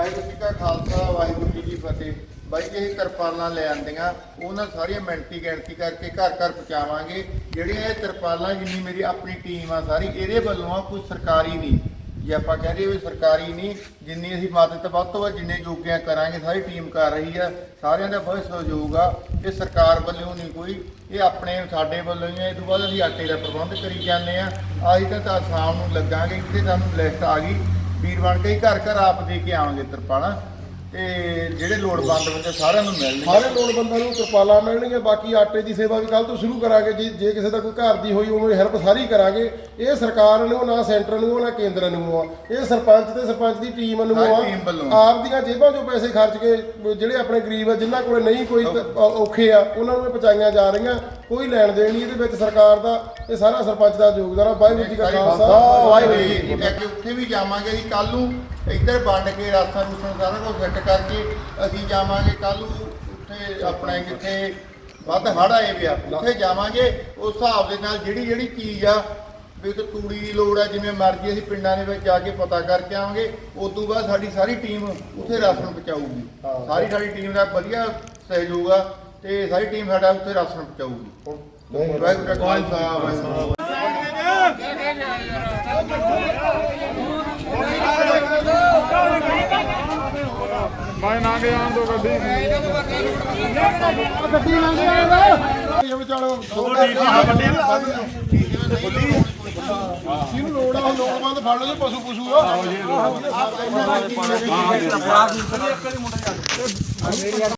ਵਾਹਿਗੁਰੂ ਜੀ ਕਾ ਖਾਲਸਾ, ਵਾਹਿਗੁਰੂ ਜੀ ਕੀ ਫਤਿਹ। ਬਾਈ, ਇਹ ਤਰਪਾਲਾਂ ਲੈ ਆਂਦੀਆਂ। ਉਹਨਾਂ ਸਾਰੀਆਂ ਮਿਣਤੀ ਗਿਣਤੀ ਕਰਕੇ ਘਰ ਘਰ ਪਹੁੰਚਾਵਾਂਗੇ। ਜਿਹੜੀਆਂ ਇਹ ਤਰਪਾਲਾਂ, ਜਿੰਨੀ ਮੇਰੀ ਆਪਣੀ ਟੀਮ ਆ ਸਾਰੀ, ਇਹਦੇ ਵੱਲੋਂ ਆ ਕੋਈ ਸਰਕਾਰੀ ਨਹੀਂ। ਜੇ ਆਪਾਂ ਕਹਿ ਦਈਏ ਵੀ ਸਰਕਾਰੀ ਨਹੀਂ, ਜਿੰਨੀ ਅਸੀਂ ਮਦਦ ਵੱਧ ਤੋਂ ਵੱਧ ਜਿੰਨੇ ਜੋਗਿਆਂ ਕਰਾਂਗੇ, ਸਾਰੀ ਟੀਮ ਕਰ ਰਹੀ ਆ। ਸਾਰਿਆਂ ਦਾ ਬਹੁਤ ਸਹਿਯੋਗ ਆ। ਇਹ ਸਰਕਾਰ ਵੱਲੋਂ ਨਹੀਂ ਕੋਈ, ਇਹ ਆਪਣੇ, ਸਾਡੇ ਵੱਲੋਂ ਹੀ ਆ। ਇਹ ਤੋਂ ਬਾਅਦ ਅਸੀਂ ਆਟੇ ਦਾ ਪ੍ਰਬੰਧ ਕਰੀ ਜਾਂਦੇ ਆ। ਆਹੀ ਤਾਂ ਤਾਂ ਨੂੰ ਲੱਗਾਂਗੇ ਕਿਤੇ ਸਾਨੂੰ ਲਿਸਟ ਆ ਗਈ। ਵੀਰ ਬਣ ਕੇ ਹੀ ਘਰ ਘਰ ਆਪ ਦੇ ਕੇ ਆਵਾਂਗੇ ਤਰਪਾਲਾਂ ਤੇ ਜਿਹੜੇ ਲੋੜਵੰਦ ਬੰਦੇ ਸਾਰਿਆਂ ਨੂੰ ਮਿਲਣਗੇ। ਸਾਰੇ ਲੋੜਵੰਦਾਂ ਨੂੰ ਤਰਪਾਲਾਂ ਮਿਲਣਗੀਆਂ ਬਾਕੀ ਆਟੇ ਦੀ ਸੇਵਾ ਵੀ ਕੱਲ ਤੋਂ ਸ਼ੁਰੂ ਕਰਾਂਗੇ। ਜੇ ਜੇ ਕਿਸੇ ਦਾ ਕੋਈ ਘਰ ਦੀ ਹੋਈ ਉਵੇਂ ਹੈਲਪ ਸਾਰੀ ਕਰਾਂਗੇ। ਇਹ ਸਰਕਾਰ ਨੂੰ ਨਾ ਸੈਂਟਰ ਨੂੰ ਨਾ ਕੇਂਦਰ ਨੂੰ ਆ। ਇਹ ਸਰਪੰਚ ਤੇ ਸਰਪੰਚ ਦੀ ਟੀਮ ਨੂੰ ਆ। ਟੀਮ ਵੱਲੋਂ। ਆਪ ਦੀਆਂ ਜੇਬਾਂ 'ਚੋਂ ਪੈਸੇ ਖਰਚ ਕੇ ਜਿਹੜੇ ਆਪਣੇ ਗਰੀਬ ਆ ਜਿਨ੍ਹਾਂ ਕੋਲੇ ਨਹੀਂ ਕੋਈ ਤ- ਔਖੇ ਆ ਉਹਨਾਂ ਨੂੰ ਇਹ ਪਹੁੰਚਾਈਆਂ ਜਾ ਰਹੀਆਂ। ਕੋਈ ਲੈਣ ਦੇਣ ਨਹੀਂ ਇਹਦੇ ਵਿੱਚ ਸਰਕਾਰ ਦਾ ਇਹ ਸਾਰਾ ਸਰਪੰਚ ਦਾ ਯੋਗਦਾਨ ਆ। ਵਾਹਿਗੁਰੂ ਜੀ ਕਾ ਖਾਲਸਾ। ਵਾਹਿਗੁਰੂ ਜੀ ਕੀ ਫਤਿਹ। ਉੱਥੇ ਵੀ ਜਾਵਾਂਗੇ ਅਸੀਂ ਕੱਲ ਨੂੰ ਇੱਧਰ ਵੰਡ ਕੇ ਰਾਸਾਂ ਰੂਸਾਂ ਸਾਰਾ ਕੁਝ ਫਿੱਟ ਕਰਕੇ ਅਸੀਂ ਜਾਵਾਂਗੇ। ਕੱਲ ਨੂੰ ਉੱਥੇ ਆਪਣਾ ਕਿੱਥੇ ਵੱਧ ਹੜ ਆਏ ਪਿਆ ਉੱਥੇ ਜਾਵਾਂਗੇ। ਉਸ ਹਿਸਾਬ ਦੇ ਨਾਲ ਜਿਹੜੀ ਜਿਹੜੀ ਚੀਜ਼ ਆ ਵੀ ਤੇ ਤੂੜੀ ਦੀ ਲੋੜ ਆ ਜਿਵੇਂ ਮਰਜ਼ੀ ਅਸੀਂ ਪਿੰਡਾਂ ਦੇ ਵਿੱਚ ਜਾ ਕੇ ਪਤਾ ਕਰਕੇ ਆਵਾਂਗੇ। ਉਸ ਤੋਂ ਬਾਅਦ ਸਾਡੀ ਸਾਰੀ ਟੀਮ ਉੱਥੇ ਰਾਸ਼ਨ ਪਹੁੰਚਾਊਗੀ। ਸਾਰੀ ਸਾਡੀ ਟੀਮ ਦਾ ਵਧੀਆ ਸਹਿਯੋਗ ਆ। ਤੇ ਸਾਰੀ ਟੀਮ ਸਾਡਾ ਉੱਥੇ ਰਾਸ਼ਨ ਪਹੁੰਚਾਊਗੀ ਵਾਹਿਗੁਰੂ ਜੀ ਖਾਲਸਾ, ਵਾਹਿਗੁਰੂ ਜੀ ਕੀ ਫਤਿਹ। ਮੈਂ ਨਾ ਗਿਆ ਆਣ ਦੋ ਗੱਡੀ ਇਹ ਵਿਚਾਲੋ ਜਿਹਨੂੰ ਲੋੜ ਆ ਲੋੜਵੰਦ ਫੜ ਲਓ ਪਸ਼ੂ ਪਸ਼ੂ ਆ